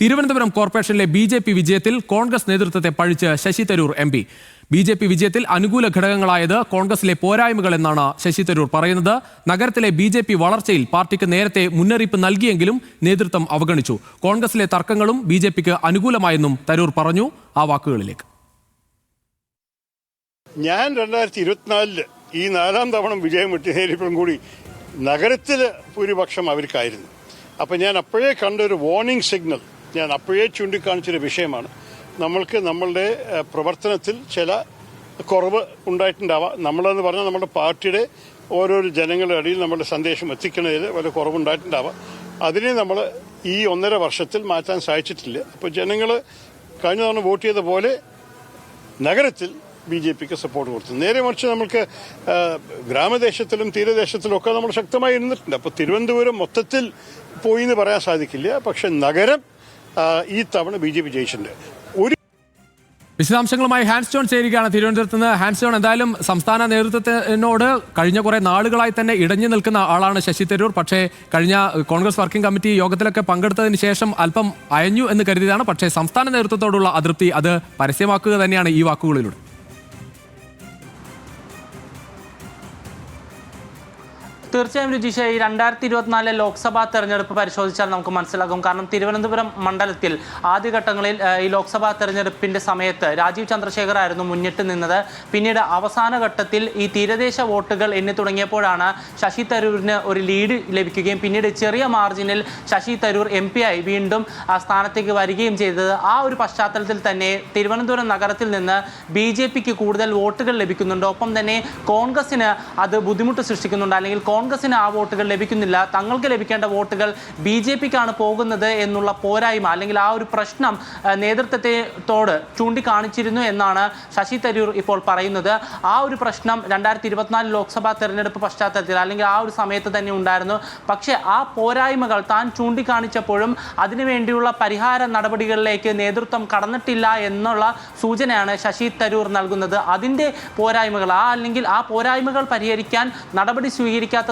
തിരുവനന്തപുരം കോർപ്പറേഷനിലെ B J P വിജയത്തിൽ കോൺഗ്രസ് നേതൃത്വത്തെ പഴിച്ച് Shashi Tharoor M P. B J P വിജയത്തിൽ അനുകൂല ഘടകങ്ങളായത് കോൺഗ്രസിലെ പോരായ്മകൾ എന്നാണ് ശശി തരൂർ പറയുന്നത്. നഗരത്തിലെ ബി ജെ പി വളർച്ചയിൽ പാർട്ടിക്ക് നേരത്തെ മുന്നറിയിപ്പ് നൽകിയെങ്കിലും നേതൃത്വം അവഗണിച്ചു. കോൺഗ്രസിലെ തർക്കങ്ങളും ബി ജെ പിക്ക് അനുകൂലമായെന്നും തരൂർ പറഞ്ഞു. ആ വാക്കുകളിലേക്ക്. ഞാൻ രണ്ടായിരത്തി ഇരുപത്തിനാലിൽ ഈ നാലാം തവണ വിജയം വെട്ടിനേരിയപ്പോഴും കൂടി നഗരത്തിൽ ഭൂരിപക്ഷം അവർക്കായിരുന്നു. അപ്പം ഞാൻ അപ്പോഴേ കണ്ടൊരു വാർണിംഗ് സിഗ്നൽ ഞാൻ അപ്പോഴേ ചൂണ്ടിക്കാണിച്ചൊരു വിഷയമാണ്. നമ്മൾക്ക് നമ്മളുടെ പ്രവർത്തനത്തിൽ ചില കുറവ് ഉണ്ടായിട്ടുണ്ടാവാം. നമ്മളെന്ന് പറഞ്ഞാൽ നമ്മുടെ പാർട്ടിയുടെ ഓരോരോ ജനങ്ങളുടെ ഇടയിൽ നമ്മുടെ സന്ദേശം എത്തിക്കുന്നതിൽ വല്ല കുറവുണ്ടായിട്ടുണ്ടാവാം അതിനെ നമ്മൾ ഈ ഒന്നര വർഷത്തിൽ മാറ്റാൻ സാധിച്ചിട്ടില്ല. അപ്പോൾ ജനങ്ങൾ കഴിഞ്ഞ തവണ വോട്ട് ചെയ്ത പോലെ നഗരത്തിൽ ബി ജെ പിക്ക് സപ്പോർട്ട് കൊടുത്തു. നേരെ മറിച്ച് നമുക്ക് ഗ്രാമദേശത്തിലും തീരദേശത്തിലും ഒക്കെ നമ്മൾ ശക്തമായി ഇരുന്നിട്ടുണ്ട്. അപ്പോൾ തിരുവനന്തപുരം മൊത്തത്തിൽ പോയി എന്ന് പറയാൻ സാധിക്കില്ല. പക്ഷെ നഗരം ഈ തവണ ബി ജെ പി ജയിച്ചിട്ടുണ്ട്. ഒരു വിശദാംശങ്ങളുമായി ഹാൻസ് ജോൺ ചേരുകയാണ് തിരുവനന്തപുരത്ത് നിന്ന്. ഹാൻസ് ജോൺ എന്തായാലും സംസ്ഥാന നേതൃത്വത്തിനോട് കഴിഞ്ഞ കുറെ നാളുകളായി തന്നെ ഇടഞ്ഞു നിൽക്കുന്ന ആളാണ് ശശി തരൂർ. പക്ഷേ കഴിഞ്ഞ കോൺഗ്രസ് വർക്കിംഗ് കമ്മിറ്റി യോഗത്തിലൊക്കെ പങ്കെടുത്തതിന് ശേഷം അല്പം അയഞ്ഞു എന്ന് കരുതിയതാണ്. പക്ഷേ സംസ്ഥാന നേതൃത്വത്തോടുള്ള അതൃപ്തി അത് പരസ്യമാക്കുക തന്നെയാണ് ഈ വാക്കുകളിലൂടെ. തീർച്ചയായും രുചിഷ ഈ രണ്ടായിരത്തി ഇരുപത്തിനാലിലെ ലോക്സഭാ തെരഞ്ഞെടുപ്പ് പരിശോധിച്ചാൽ നമുക്ക് മനസ്സിലാകും. കാരണം തിരുവനന്തപുരം മണ്ഡലത്തിൽ ആദ്യഘട്ടങ്ങളിൽ ഈ ലോക്സഭാ തെരഞ്ഞെടുപ്പിന്റെ സമയത്ത് രാജീവ് ചന്ദ്രശേഖർ ആയിരുന്നു മുന്നിട്ട് നിന്നത്. പിന്നീട് അവസാന ഘട്ടത്തിൽ ഈ തീരദേശ വോട്ടുകൾ എണ്ണി തുടങ്ങിയപ്പോഴാണ് ശശി തരൂരിന് ഒരു ലീഡ് ലഭിക്കുകയും പിന്നീട് ചെറിയ മാർജിനിൽ ശശി തരൂർ എം പി ആയി വീണ്ടും ആ സ്ഥാനത്തേക്ക് വരികയും ചെയ്തത്. ആ ഒരു പശ്ചാത്തലത്തിൽ തന്നെ തിരുവനന്തപുരം നഗരത്തിൽ നിന്ന് ബി ജെ പിക്ക് കൂടുതൽ വോട്ടുകൾ ലഭിക്കുന്നുണ്ട്. ഒപ്പം തന്നെ കോൺഗ്രസിന് അത് ബുദ്ധിമുട്ട് സൃഷ്ടിക്കുന്നുണ്ട്. അല്ലെങ്കിൽ കോൺഗ്രസിന് ആ വോട്ടുകൾ ലഭിക്കുന്നില്ല. തങ്ങൾക്ക് ലഭിക്കേണ്ട വോട്ടുകൾ ബി ജെ പിക്കാണ് പോകുന്നത് എന്നുള്ള പോരായ്മ അല്ലെങ്കിൽ ആ ഒരു പ്രശ്നം നേതൃത്വത്തെത്തോട് ചൂണ്ടിക്കാണിച്ചിരുന്നു എന്നാണ് ശശി തരൂർ ഇപ്പോൾ പറയുന്നത്. ആ ഒരു പ്രശ്നം രണ്ടായിരത്തി ഇരുപത്തിനാല് ലോക്സഭാ തെരഞ്ഞെടുപ്പ് പശ്ചാത്തലത്തിൽ അല്ലെങ്കിൽ ആ ഒരു സമയത്ത് തന്നെ ഉണ്ടായിരുന്നു. പക്ഷേ ആ പോരായ്മകൾ താൻ ചൂണ്ടിക്കാണിച്ചപ്പോഴും അതിനുവേണ്ടിയുള്ള പരിഹാര നടപടികളിലേക്ക് നേതൃത്വം കടന്നിട്ടില്ല എന്നുള്ള സൂചനയാണ് ശശി തരൂർ നൽകുന്നത്. അതിന്റെ പോരായ്മകൾ ആ അല്ലെങ്കിൽ ആ പോരായ്മകൾ പരിഹരിക്കാൻ നടപടി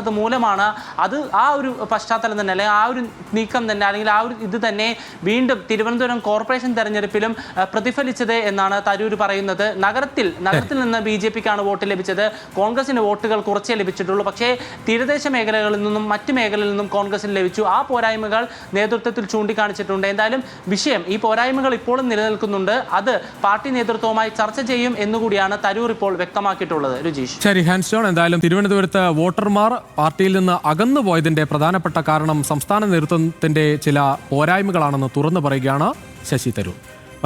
സ്വീകരിക്കാത്തത് മൂലമാണ് അത് ആ ഒരു പശ്ചാത്തലം തന്നെ അല്ലെങ്കിൽ ആ ഒരു നീക്കം തന്നെ അല്ലെങ്കിൽ ആ ഒരു ഇത് തന്നെ വീണ്ടും തിരുവനന്തപുരം കോർപ്പറേഷൻ തെരഞ്ഞെടുപ്പിലും പ്രതിഫലിച്ചത് എന്നാണ് തരൂർ പറയുന്നത്. നഗരത്തിൽ നഗരത്തിൽ നിന്ന് ബി ജെ പിക്കാണ് വോട്ട് ലഭിച്ചത്. കോൺഗ്രസിന് വോട്ടുകൾ കുറച്ചേ ലഭിച്ചിട്ടുള്ളൂ. പക്ഷേ തീരദേശ മേഖലകളിൽ നിന്നും മറ്റ് മേഖലകളിൽ നിന്നും കോൺഗ്രസിന് ലഭിച്ചു. ആ പോരായ്മകൾ നേതൃത്വത്തിൽ ചൂണ്ടിക്കാണിച്ചിട്ടുണ്ട്. എന്തായാലും വിഷയം ഈ പോരായ്മകൾ ഇപ്പോഴും നിലനിൽക്കുന്നുണ്ട്. അത് പാർട്ടി നേതൃത്വവുമായി ചർച്ച ചെയ്യും എന്നുകൂടിയാണ് തരൂർ ഇപ്പോൾ വ്യക്തമാക്കിയിട്ടുള്ളത്. രുചീഷ്. ശരി ഹാൻസ് എന്തായാലും തിരുവനന്തപുരത്ത് വോട്ടർമാർ പാർട്ടിയിൽ നിന്ന് അകന്നു പോയതിന്റെ പ്രധാനപ്പെട്ട കാരണം സംസ്ഥാന നേതൃത്വത്തിന്റെ ചില പോരായ്മകളാണെന്ന് തുറന്നു പറയുകയാണ് ശശി തരൂർ.